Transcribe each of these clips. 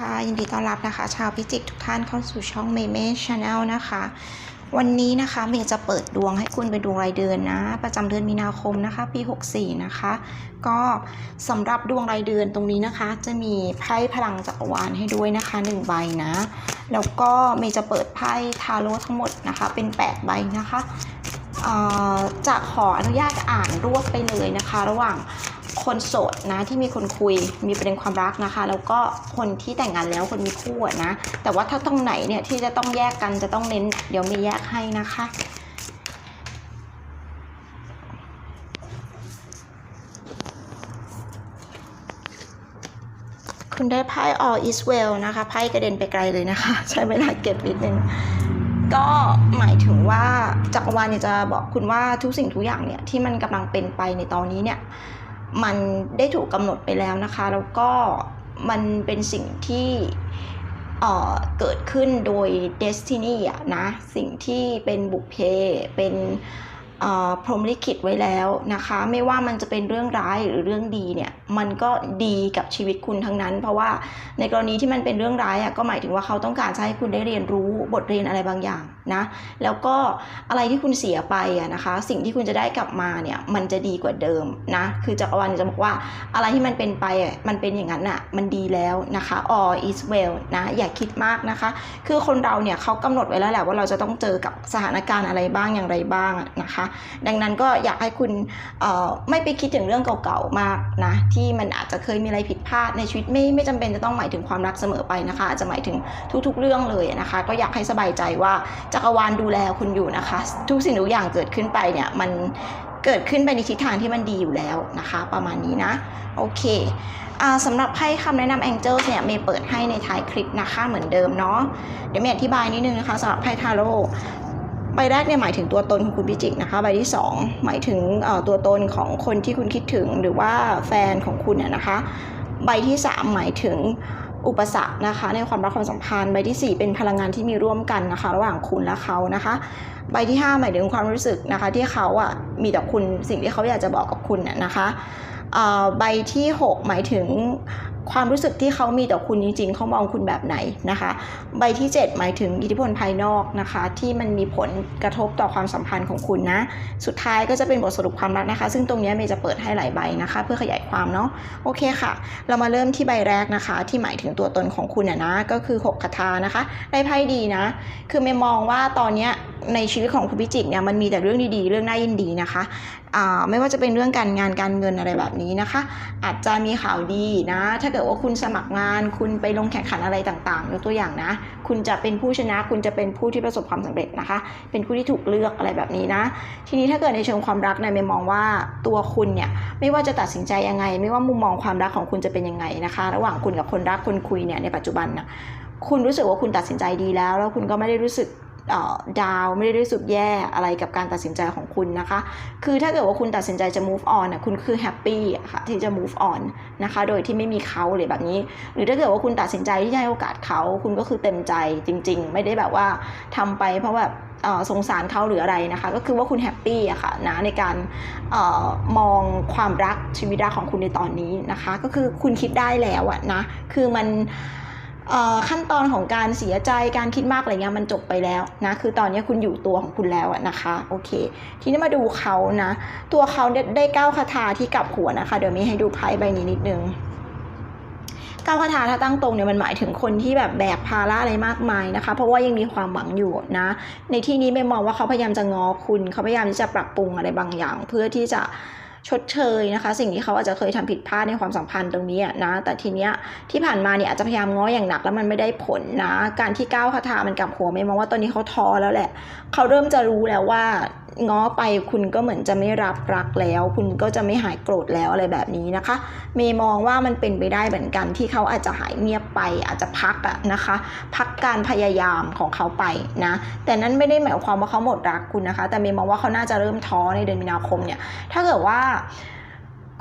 ค่ะยินดีต้อนรับนะคะ ชาวพิจิกทุกท่านเข้าสู่ช่องเมเม่ชาแนลนะคะ วันนี้นะคะเมย์จะเปิดดวงให้คุณเป็นดวงรายเดือนนะ ประจำเดือนมีนาคมนะคะ ปี 64 นะคะ ก็สำหรับดวงรายเดือนตรงนี้นะคะ จะมีไพ่พลังจักรวาลให้ด้วยนะคะ1ใบนะ แล้วก็เมย์จะเปิดไพ่ทาโร่ทั้งหมดนะคะ เป็น 8 ใบนะคะจะขออนุญาตอ่านรวบไปเลยนะคะ ระหว่าง คนโสดนะที่มีคนคุยมีประเด็นความรักนะคะ แล้วก็คนที่แต่งงานแล้วคนมีคู่นะ แต่ว่าถ้าตรงไหนเนี่ยที่จะต้องแยกกันจะต้องเน้น เดี๋ยวมีแยกให้นะคะคุณได้ไพ่ all is well นะคะ ไพ่กระเด็นไปไกลเลยนะคะ ใช้เวลาเก็บนิดนึง ก็หมายถึงว่าจักรวาลเนี่ยจะบอกคุณว่าทุกสิ่งทุกอย่างเนี่ย ที่มันกำลังเป็นไปในตอนนี้เนี่ย มันได้ถูกกำหนดไปแล้วนะคะ แล้วก็มันเป็นสิ่งที่เกิดขึ้นโดยเดสตินีอะนะ สิ่งที่เป็นบุพเพเป็น พรหมลิขิตไว้แล้วนะคะ ไม่ว่ามันจะเป็นเรื่องร้ายหรือเรื่องดีเนี่ยมันก็ดีกับชีวิตคุณทั้งนั้น เพราะว่าในกรณีที่มันเป็นเรื่องร้ายอะก็หมายถึงว่าเขาต้องการจะให้คุณได้เรียนรู้บทเรียนอะไรบางอย่างนะแล้วก็อะไรที่คุณเสียไปอะนะคะ สิ่งที่คุณจะได้กลับมาเนี่ยมันจะดีกว่าเดิมนะคือจักรวาลจะบอกว่าอะไรที่มันเป็นไปอะมันเป็นอย่างนั้นอะมันดีแล้วนะคะ all is well นะอย่าคิดมากนะคะ คือคนเราเนี่ยเขากำหนดไว้แล้วแหละว่าเราจะต้องเจอกับสถานการณ์อะไรบ้างอย่างไรบ้างนะคะดังนั้นก็อยากให้คุณไม่ไปคิดถึงเรื่องเก่าๆมากนะ ที่มันอาจจะเคยมีอะไรผิดพลาดในชีวิตไม่ไม่จำเป็นจะต้องหมายถึงความรักเสมอไปนะคะอาจจะหมายถึงทุกๆเรื่องเลยนะคะ ก็อยากให้สบายใจว่าจักรวาลดูแลคุณอยู่นะคะ ทุกสิ่งทุกอย่างเกิดขึ้นไปเนี่ยมันเกิดขึ้นไปในทิศทางที่มันดีอยู่แล้วนะคะ ประมาณนี้นะ โอเคสำหรับไพ่คำแนะนำ Angels เนี่ยเมย์เปิดให้ในท้ายคลิปนะคะเหมือนเดิมเนาะเดี๋ยวเมย์อธิบายนิดนึงนะคะสำหรับไพ่ทาโร่ ใบแรกเนี่ยหมายถึงตัวตนของคุณพิจิกนะคะใบที่ 2 หมายถึงตัวตนของคนที่คุณคิดถึงหรือว่าแฟนของคุณน่ะนะคะ ใบที่ 3 หมายถึงอุปสรรคนะคะ ในความรักความสัมพันธ์ใบทีสี่ 4 เป็นพลังงานที่มีร่วมกันนะคะ ระหว่างคุณและเขานะคะ ใบที่ 5 หมายถึงความรู้สึกนะคะ ที่เขาอะมีต่อคุณสิ่งที่เขาอยากจะบอกกับคุณน่ะนะคะใบที่ 6 หมายถึง ความรู้สึกที่เขามีต่อคุณจริงๆ เขามองคุณแบบไหนนะคะ ใบที่ 7 หมายถึงอิทธิพลภายนอกนะคะ ที่มันมีผลกระทบต่อความสัมพันธ์ของคุณนะ สุดท้ายก็จะเป็นบทสรุปความรักนะคะ ซึ่งตรงนี้เมย์จะเปิดให้หลายใบนะคะ เพื่อขยายความเนาะโอเคค่ะ เรามาเริ่มที่ใบแรกนะคะ ที่หมายถึงตัวตนของคุณนะก็คือ6คาถานะคะ ได้ไพ่ดีนะ คือเมย์มองว่าตอนนี้ในชีวิตของคุณพิจิกเนี่ยมันมีแต่เรื่องดีๆ เรื่องน่ายินดีนะคะไม่ว่าจะเป็นเรื่องการงานการเงินอะไรแบบนี้นะคะ อาจจะมีข่าวดีนะ ถ้าเกิดว่าคุณสมัครงาน คุณไปลงแข่งขันอะไรต่างๆยกตัวอย่างนะ คุณจะเป็นผู้ชนะ คุณจะเป็นผู้ที่ประสบความสำเร็จนะคะ เป็นผู้ที่ถูกเลือกอะไรแบบนี้นะ ทีนี้ถ้าเกิดในเชิงความรักเนี่ยเมย์มองว่าตัวคุณเนี่ยไม่ว่าจะตัดสินใจยังไง ไม่ว่ามุมมองความรักของคุณจะเป็นยังไงนะคะ ระหว่างคุณกับคนรักคนคุยเนี่ยในปัจจุบันนะคุณรู้สึกว่าคุณตัดสินใจดีแล้ว แล้วคุณก็ไม่ได้รู้สึก ดาวไม่ได้รู้สึกแย่อะไรกับการตัดสินใจของคุณนะคะ คือถ้าเกิดว่าคุณตัดสินใจจะ move on น่ะคุณคือแฮปปี้ค่ะที่จะ move on นะคะ โดยที่ไม่มีเขาหรือแบบนี้ หรือถ้าเกิดว่าคุณตัดสินใจที่จะให้โอกาสเขา คุณก็คือเต็มใจจริง ๆ ไม่ได้แบบว่าทำไปเพราะแบบสงสารเขาหรืออะไรนะคะ ก็คือว่าคุณแฮปปี้อะค่ะนะในการออมองความรักชีวิตรักของคุณในตอนนี้นะคะ ก็คือคุณคิดได้แล้วอะนะ คือมัน ขั้นตอนของการเสียใจการคิดมากอะไรเงี้ยมันจบไปแล้วนะคือตอนนี้คุณอยู่ตัวของคุณแล้วอะนะคะโอเค ทีนี้มาดูเขานะ ตัวเขาได้เก้าคาถาที่กลับหัวนะคะ เดี๋ยวมีให้ดูไพ่ใบนี้นิดนึงก้าคาถาถ้าตั้งตรงเนี่ยมันหมายถึงคนที่แบบแบกภาระอะไรมากมายนะคะ เพราะว่ายังมีความหวังอยู่นะ ในที่นี้ไม่มองว่าเขาพยายามจะงอคุณ เขาพยายามที่จะปรับปรุงอะไรบางอย่าง เพื่อที่จะ ชดเชยนะคะ สิ่งที่เขาอาจจะเคยทำผิดพลาดในความสัมพันธ์ตรงนี้นะ แต่ทีเนี้ยที่ผ่านมาเนี่ยอาจจะพยายามง้ออย่างหนักแล้วมันไม่ได้ผลนะ การที่ก้าวคาถามันกลับหัวไม่มองว่าตอนนี้เขาท้อแล้วแหละ เขาเริ่มจะรู้แล้วว่า ง้อไปคุณก็เหมือนจะไม่รับรักแล้ว คุณก็จะไม่หายโกรธแล้วอะไรแบบนี้นะคะ เมย์มองว่ามันเป็นไปได้เหมือนกันที่เขาอาจจะหายเงียบไป อาจจะพักอะนะคะ พักการพยายามของเขาไปนะแต่นั้นไม่ได้หมายความว่าเขาหมดรักคุณนะคะ แต่เมย์มองว่าเขาน่าจะเริ่มท้อในเดือนมีนาคมเนี่ยถ้าเกิดว่า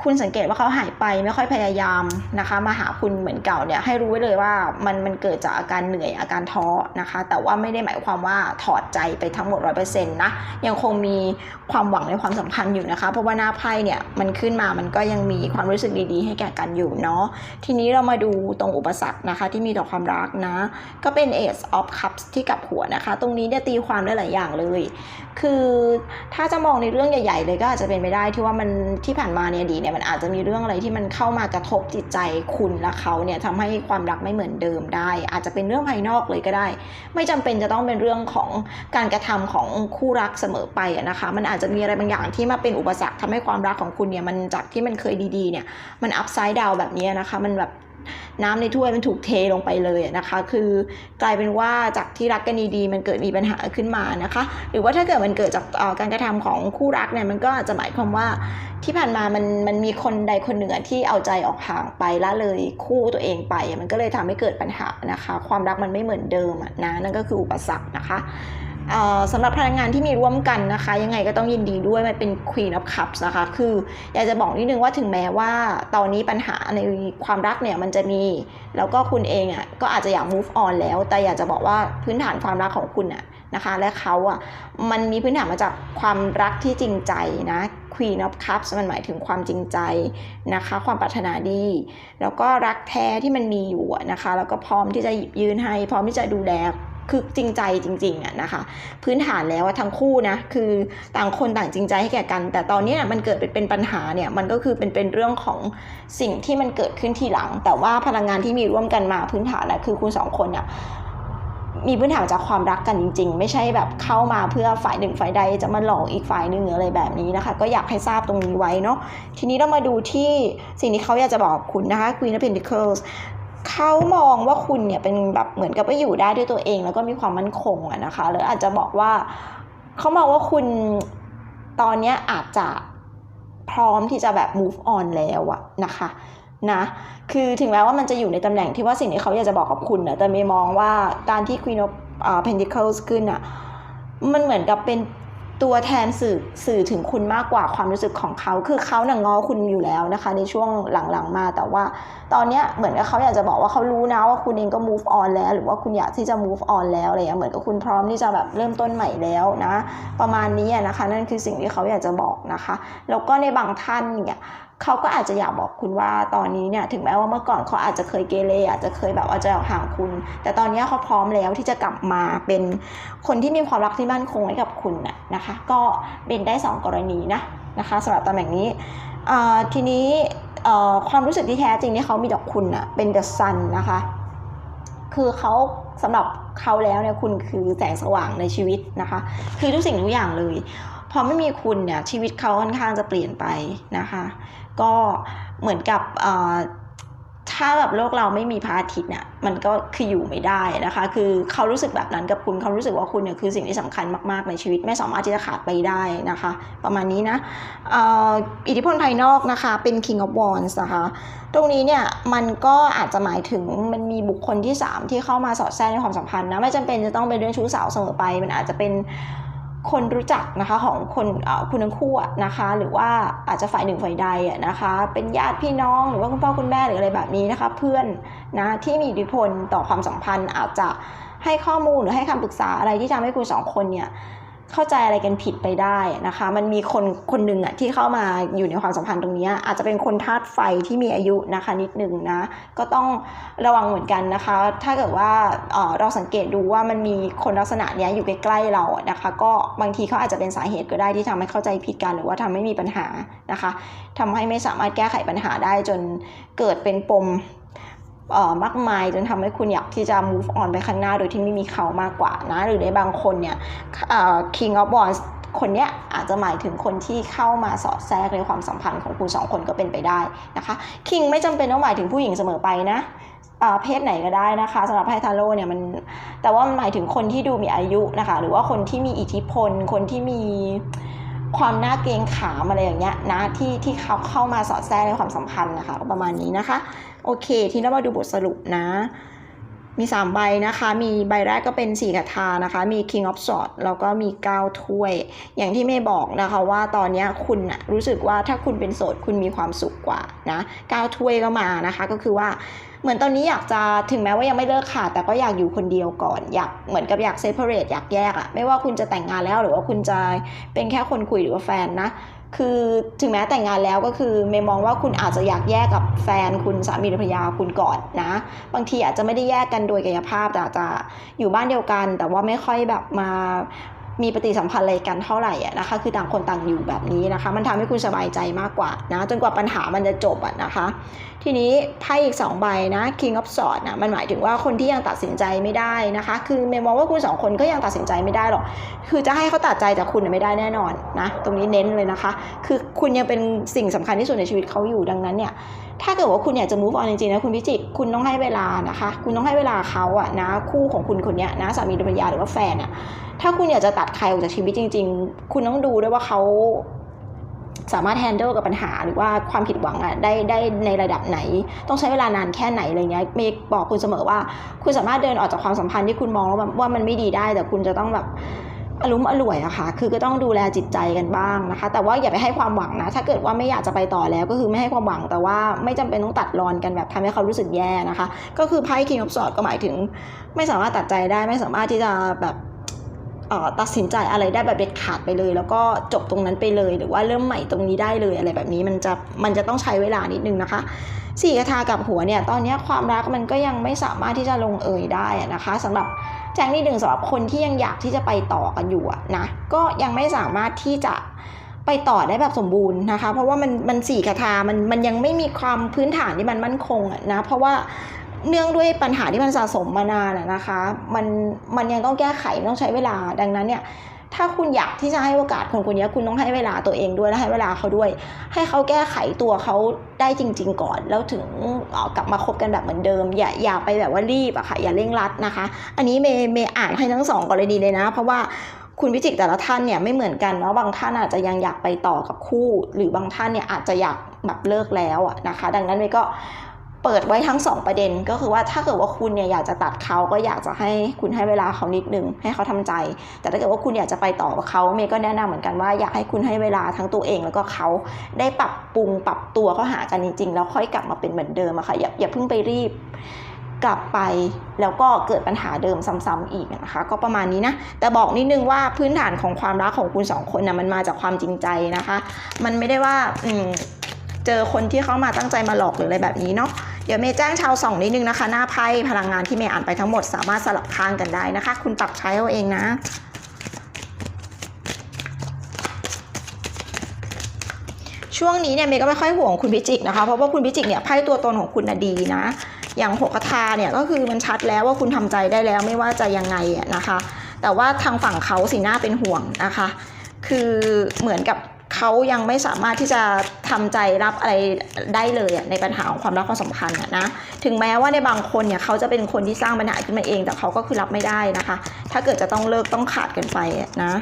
คุณสังเกตว่าเขาหายไปไม่ค่อยพยายามนะคะ มาหาคุณเหมือนเก่าเนี่ยให้รู้ไว้เลยว่ามันมันเกิดจากอาการเหนื่อยอาการท้อนะคะ แต่ว่าไม่ได้หมายความว่าถอดใจไปทั้งหมดร้อยเปอร์เซ็นต์นะยังคงมีความหวังในความสัมพันธ์อยู่นะคะ เพราะว่าหน้าไพ่เนี่ยมันขึ้นมามันก็ยังมีความรู้สึกดีๆ ให้แก่กันอยู่เนาะทีนี้เรามาดูตรงอุปสรรคนะคะ ที่มีต่อความรักนะ ก็เป็น Ace of Cups ที่กับหัวนะคะ ตรงนี้เนี่ยตีความได้หลายอย่างเลย คือถ้าจะมองในเรื่องใหญ่ ๆ เลยก็อาจจะเป็นไปได้ที่ว่ามันที่ผ่านมาเนี่ยดีเนี่ยมันอาจจะมีเรื่องอะไรที่มันเข้ามากระทบจิตใจคุณและเขาเนี่ยทำให้ความรักไม่เหมือนเดิมได้ อาจจะเป็นเรื่องภายนอกเลยก็ได้ ไม่จำเป็นจะต้องเป็นเรื่องของการกระทำของคู่รักเสมอไปนะคะ มันอาจจะมีอะไรบางอย่างที่มาเป็นอุปสรรคทำให้ความรักของคุณเนี่ยมันจากที่มันเคยดีๆเนี่ยมันอัพไซด์ดาวแบบนี้นะคะมันแบบ น้ำในถ้วยมันถูกเทลงไปเลยนะคะ คือกลายเป็นว่าจากที่รักกันดีๆมันเกิดมีปัญหาขึ้นมานะคะ หรือว่าถ้าเกิดมันเกิดจากการกระทำของคู่รักเนี่ยมันก็อาจจะหมายความว่าที่ผ่านมามันมันมีคนใดคนหนึ่งที่เอาใจออกห่างไปละเลยคู่ตัวเองไป มันก็เลยทำให้เกิดปัญหานะคะ ความรักมันไม่เหมือนเดิมนะนั่นก็คืออุปสรรคนะคะ สำหรับพลังงานที่มีร่วมกันนะคะ ยังไงก็ต้องยินดีด้วยมันเป็น Queen of Cups นะคะ คืออยากจะบอกนิดนึงว่าถึงแม้ว่าตอนนี้ปัญหาในความรักเนี่ยมันจะมี แล้วก็คุณเองอะก็อาจจะอยาก move on แล้ว แต่อยากจะบอกว่าพื้นฐานความรักของคุณอะนะคะ และเขาอะมันมีพื้นฐานมาจากความรักที่จริงใจนะ Queen of Cups มันหมายถึงความจริงใจนะคะ ความปรารถนาดี แล้วก็รักแท้ที่มันมีอยู่นะคะ แล้วก็พร้อมที่จะหยิบยืนให้ พร้อมที่จะดูแล คือจริงใจจริงๆอะนะคะ พื้นฐานแล้วทั้งคู่นะคือต่างคนต่างจริงใจให้แก่กัน แต่ตอนนี้มันเกิดเป็นปัญหาเนี่ยมันก็คือเป็นเป็นเรื่องของสิ่งที่มันเกิดขึ้นทีหลัง แต่ว่าพลังงานที่มีร่วมกันมาพื้นฐานนะคือคุณสองคนเนี่ยมีพื้นฐานจากความรักกันจริง ๆ ไม่ใช่แบบเข้ามาเพื่อฝ่ายหนึ่งฝ่ายใดจะมาหลอกอีกฝ่ายหนึ่งหรืออะไรแบบนี้นะคะ ก็อยากให้ทราบตรงนี้ไว้เนาะทีนี้เรามาดูที่สิ่งที่เขาอยากจะบอกคุณนะคะ Queen of Pentacles เขามองว่าคุณเนี่ยเป็นแบบเหมือนกับว่าอยู่ได้ด้วยตัวเอง แล้วก็มีความมั่นคงอะนะคะหรืออาจจะบอกว่าเขามองว่าคุณตอนนี้อาจจะพร้อมที่จะแบบ move on แล้วอะนะคะนะ คือถึงแม้ว่ามันจะอยู่ในตำแหน่งที่ว่าสิ่งที่เขาอยากจะบอกกับคุณนะแต่เมย์มองว่าการที่ Queen of อ่า Pentacles ขึ้นอะมันเหมือนกับเป็น ตัวแทนสื่อสื่อถึงคุณมากกว่าความรู้สึกของเขา คือเขาหนังง้อคุณอยู่แล้วนะคะ ในช่วงหลังๆมา แต่ว่าตอนเนี้ยเหมือนกับเขาอยากจะบอกว่าเขารู้นะว่าคุณเองก็ move on แล้ว หรือว่าคุณอยากที่จะ move on แล้วอะไรอย่างเงี้ยเหมือนกับคุณพร้อมที่จะแบบเริ่มต้นใหม่แล้วนะ ประมาณนี้นะคะ นั่นคือสิ่งที่เขาอยากจะบอกนะคะ แล้วก็ในบางท่านเนี่ย เขาก็อาจจะอยากบอกคุณว่าตอนนี้เนี่ยถึงแม้ว่าเมื่อก่อนเขาอาจจะเคยเกเรอาจจะเคยแบบอาใจออกห่างคุณ แต่ตอนนี้เขาพร้อมแล้วที่จะกลับมาเป็นคนที่มีความรักที่มั่นคงให้กับคุณน่ะนะคะ ก็เป็นได้สองกรณีนะนะคะสำหรับตำแหน่งนี้ทีนี้ความรู้สึกที่แท้จริงที่เขามีต่อคุณน่ะเป็น the sun นะคะ คือเขาสำหรับเขาแล้วเนี่ยคุณคือแสงสว่างในชีวิตนะคะ คือทุกสิ่งทุกอย่างเลย พอไม่มีคุณเนี่ยชีวิตเขาค่อนข้างจะเปลี่ยนไปนะคะ ก็เหมือนกับถ้าแบบโลกเราไม่มีพระอาทิตย์เนี่ยมันก็คืออยู่ไม่ได้นะคะ คือเขารู้สึกแบบนั้นกับคุณเขารู้สึกว่าคุณเนี่ยคือสิ่งที่สำคัญมากๆในชีวิตไม่สามารถที่จะขาดไปได้นะคะ ประมาณนี้นะอ,อิทธิพลภายนอกนะคะเป็น King of Wands นะคะตรงนี้เนี่ยมันก็อาจจะหมายถึงมันมีบุคคลที่ 3 ที่เข้ามาสอดแทรกในความสัมพันธ์นะไม่จำเป็นจะต้องเป็นเรื่องชู้สาวเสมอไป มันอาจจะเป็น คนรู้จักนะคะของคนเอ่อคุณทั้งคู่นะคะ หรือว่าอาจจะฝ่ายหนึ่งฝ่ายใดนะคะ เป็นญาติพี่น้องหรือว่าคุณพ่อคุณแม่หรืออะไรแบบนี้นะคะ เพื่อนนะที่มีอิทธิพลต่อความสัมพันธ์อาจจะให้ข้อมูลหรือให้คำปรึกษาอะไรที่ทำให้คุณสองคนเนี่ย เข้าใจอะไรกันผิดไปได้นะคะ มันมีคนคนหนึ่งอะที่เข้ามาอยู่ในความสัมพันธ์ตรงนี้ อาจจะเป็นคนธาตุไฟที่มีอายุนะคะนิดนึงนะ ก็ต้องระวังเหมือนกันนะคะ ถ้าเกิดว่าเเราสังเกตดูว่ามันมีคนลักษณะเนี้ยอยู่ใกล้ๆเราอะนะคะ ก็บางทีเขาอาจจะเป็นสาเหตุก็ได้ที่ทำให้เข้าใจผิดกันหรือว่าทำให้มีปัญหานะคะทำให้ไม่สามารถแก้ไขปัญหาได้จนเกิดเป็นปม มากมายจนทำให้คุณอยากที่จะ move on ไปข้างหน้าโดยที่ไม่มีเขามากกว่านะ หรือในบางคนเนี่ย king of wands คนเนี้ยอาจจะหมายถึงคนที่เข้ามาสอดแทรกในความสัมพันธ์ของคุณสองคนก็เป็นไปได้นะคะ king ไม่จำเป็นต้องหมายถึงผู้หญิงเสมอไปนะเอ่อเพศไหนก็ได้นะคะสำหรับไพ่ทาโร่เนี่ยมันแต่ว่ามันหมายถึงคนที่ดูมีอายุนะคะ หรือว่าคนที่มีอิทธิพล คนที่มี ความน่าเกรงขามอะไรอย่างเงี้ยนะที่ที่เขาเข้ามาสอดแทรกในความสัมพันธ์นะคะก็ประมาณนี้นะคะ โอเค ทีนี้เรามาดูบทสรุปนะ มี3ใบนะคะ มีใบแรกก็เป็น4คาถานะคะ มี King of Swords แล้วก็มี 9 ถ้วย อย่างที่เมย์บอกนะคะว่าตอนนี้คุณนะรู้สึกว่าถ้าคุณเป็นโสดคุณมีความสุขกว่านะ 9 ถ้วยก็มานะคะ ก็คือว่าเหมือนตอนนี้อยากจะถึงแม้ว่ายังไม่เลิกขาดแต่ก็อยากอยู่คนเดียวก่อน อยากเหมือนกับอยากเซ p a r a t e อยากแยกอะไม่ว่าคุณจะแต่งงานแล้วหรือว่าคุณจะเป็นแค่คนคุยหรือว่าแฟนนะ คือถึงแม้แต่งงานแล้วก็คือเมย์มองว่าคุณอาจจะอยากแยกกับแฟนคุณสามีหรือภรรยาคุณก่อนนะ บางทีอาจจะไม่ได้แยกกันโดยกายภาพแต่อาจจะอยู่บ้านเดียวกัน แต่ว่าไม่ค่อยแบบมา มีปฏิสัมพันธ์อะไรกันเท่าไหร่อะนะคะ คือต่างคนต่างอยู่แบบนี้นะคะ มันทำให้คุณสบายใจมากกว่านะ จนกว่าปัญหามันจะจบอะนะคะ ทีนี้ไพ่อีก 2 ใบนะ King of Swords นะมันหมายถึงว่าคนที่ยังตัดสินใจไม่ได้นะคะ คือเมย์มองว่าคุณสองคนก็ยังตัดสินใจไม่ได้หรอก คือจะให้เขาตัดใจจากคุณไม่ได้แน่นอนนะ ตรงนี้เน้นเลยนะคะ คือคุณยังเป็นสิ่งสำคัญที่สุดในชีวิตเขาอยู่ดังนั้นเนี่ยถ้าเกิดว่าคุณอยากจะ move on จริงๆนะคุณพิจิกคุณต้องให้เวลานะคะ คุณต้องให้เวลาเขาอะนะคู่ของคุณคนนี้นะสามีหรือภรรยาหรือว่าแฟนอะถ้าคุณอยากจะตัดใครออกจากชีวิตจริง ๆ คุณต้องดูด้วยว่าเขาสามารถ handle กับปัญหาหรือว่าความผิดหวังอะได้ได้ในระดับไหน ต้องใช้เวลานานแค่ไหนอะไรเงี้ยเมย์บอกคุณเสมอว่า คุณสามารถเดินออกจากความสัมพันธ์ที่คุณมองแล้วว่ามันไม่ดีได้ แต่คุณจะต้องแบบ อารมณ์อร่วยอะค่ะคือก็ต้องดูแลจิตใจกันบ้างนะคะ แต่ว่าอย่าไปให้ความหวังนะ ถ้าเกิดว่าไม่อยากจะไปต่อแล้วก็คือไม่ให้ความหวัง แต่ว่าไม่จำเป็นต้องตัดรอนกันแบบทำให้เขารู้สึกแย่นะคะ ก็คือไพ่คิงออฟสอดก็หมายถึง ไม่สามารถตัดใจได้ไม่สามารถที่จะแบบ ตัดสินใจอะไรได้แบบเด็ดขาดไปเลย แล้วก็จบตรงนั้นไปเลย หรือว่าเริ่มใหม่ตรงนี้ได้เลยอะไรแบบนี้มันจะมันจะต้องใช้เวลานิดนึงนะคะสี่กระทากับหัวเนี่ยตอนนี้ความรักมันก็ยังไม่สามารถที่จะลงเอยได้นะคะสำหรับแจ้งที่หนึ่งสำหรับคนที่ยังอยากที่จะไปต่อกันอยู่นะก็ยังไม่สามารถที่จะไปต่อได้แบบสมบูรณ์นะคะ เพราะว่ามันมันสี่คาถามันมันยังไม่มีความพื้นฐานที่มันมั่นคงนะเพราะว่า เนื่องด้วยปัญหาที่มันสะสมมานานนะคะ มันมันยังต้องแก้ไขต้องใช้เวลาดังนั้นเนี่ยถ้าคุณอยากที่จะให้โอกาสคนคนนี้คุณต้องให้เวลาตัวเองด้วยและให้เวลาเขาด้วย ให้เขาแก้ไขตัวเขาได้จริง ๆ ก่อน แล้วถึงออกลับมาคบกันแบบเหมือนเดิม อย่าอย่าไปแบบว่ารีบอะค่ะอย่าเร่งรัดนะคะ อันนี้เมย์เมย์อ่านให้ทั้งสองกรณีเลยนะ เพราะว่าคุณพิจิกแต่ละท่านเนี่ยไม่เหมือนกันเนาะบางท่านอาจจะยังอยากไปต่อกับคู่ หรือบางท่านเนี่ยอาจจะอยากแบบเลิกแล้วอะนะคะ ดังนั้นเมย์ก็ เปิดไว้ทั้งสองประเด็น ก็คือว่าถ้าเกิดว่าคุณเนี่ยอยากจะตัดเขาก็อยากจะให้คุณให้เวลาเขานิดนึงให้เขาทำใจ แต่ถ้าเกิดว่าคุณอยากจะไปต่อกับเขาเมย์ก็แนะนำเหมือนกันว่าอยากให้คุณให้เวลาทั้งตัวเอง แล้วก็เขาได้ปรับปรุงปรับตัวเข้าหากันจริงๆแล้วค่อยกลับมาเป็นเหมือนเดิมอะค่ะอย่าอย่าเพิ่งไปรีบกลับไปแล้วก็เกิดปัญหาเดิมซ้ำๆอีกนะคะ ก็ประมาณนี้นะ แต่บอกนิดนึงว่าพื้นฐานของความรักของคุณสองคนนะมันมาจากความจริงใจนะคะ มันไม่ได้ว่าอืม เจอคนที่เข้ามาตั้งใจมาหลอกหรืออะไรแบบนี้เนาะเดี๋ยวเมย์แจ้งชาวสองนิดนึงนะคะ หน้าไพ่พลังงานที่เมย์อ่านไปทั้งหมดสามารถสลับข้างกันได้นะคะ คุณปรับใช้เอาเองนะช่วงนี้เนี่ยเมย์ก็ไม่ค่อยห่วงคุณพิจิกนะคะเพราะว่าคุณพิจิกเนี่ยไพ่ตัวตนของคุณนะดีนะ อย่างหกคาเนี่ยก็คือมันชัดแล้วว่าคุณทำใจได้แล้วไม่ว่าจะยังไงนะคะ แต่ว่าทางฝั่งเขาสิหน้าเป็นห่วงนะคะ คือเหมือนกับ เขายังไม่สามารถที่จะทำใจรับอะไรได้เลยในปัญหาของความรักความสัมพันธ์นะถึงแม้ว่าในบางคนเนี่ยเขาจะเป็นคนที่สร้างปัญหาขึ้นมาเอง แต่เขาก็คือรับไม่ได้นะคะ ถ้าเกิดจะต้องเลิกต้องขาดกันไปนะ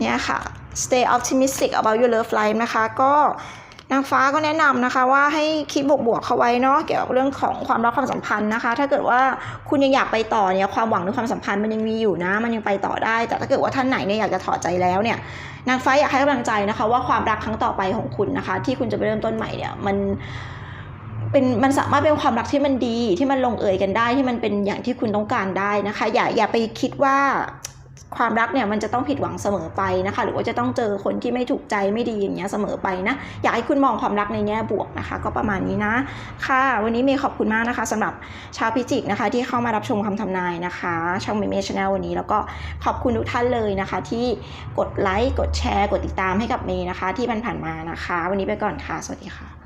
เนี่ยค่ะ stay optimistic about your love life นะคะ ก็ นางฟ้าก็แนะนำนะคะว่าให้คิดบวกๆเข้าไว้เนาะเกี่ยวกับเรื่องของความรักความสัมพันธ์นะคะ ถ้าเกิดว่าคุณยังอยากไปต่อเนี่ยความหวังในความสัมพันธ์มันยังมีอยู่นะ มันยังไปต่อได้ แต่ถ้าเกิดว่าท่านไหนเนี่ยอยากจะถอดใจแล้วเนี่ยนางฟ้าอยากให้กำลังใจนะคะ ว่าความรักครั้งต่อไปของคุณนะคะ ที่คุณจะไปเริ่มต้นใหม่เนี่ยมันเป็นมันสามารถเป็นความรักที่มันดีที่มันลงเอยกันได้ที่มันเป็นอย่างที่คุณต้องการได้นะคะ อย่าอย่าไปคิดว่า ความรักเนี่ยมันจะต้องผิดหวังเสมอไปนะคะ หรือว่าจะต้องเจอคนที่ไม่ถูกใจไม่ดีอย่างเงี้ยเสมอไปนะ อยากให้คุณมองความรักในแง่บวกนะคะ ก็ประมาณนี้นะ ค่ะ วันนี้เมย์ขอบคุณมากนะคะสำหรับชาวพิจิกนะคะ ที่เข้ามารับชมคำทำนายนะคะ ช่องเมย์เมย์ชาแนลวันนี้แล้วก็ขอบคุณทุกท่านเลยนะคะ ที่กดไลค์กดแชร์ กดติดตามให้กับเมย์นะคะ ที่ผ่านๆมานะคะ วันนี้ไปก่อนค่ะ สวัสดีค่ะ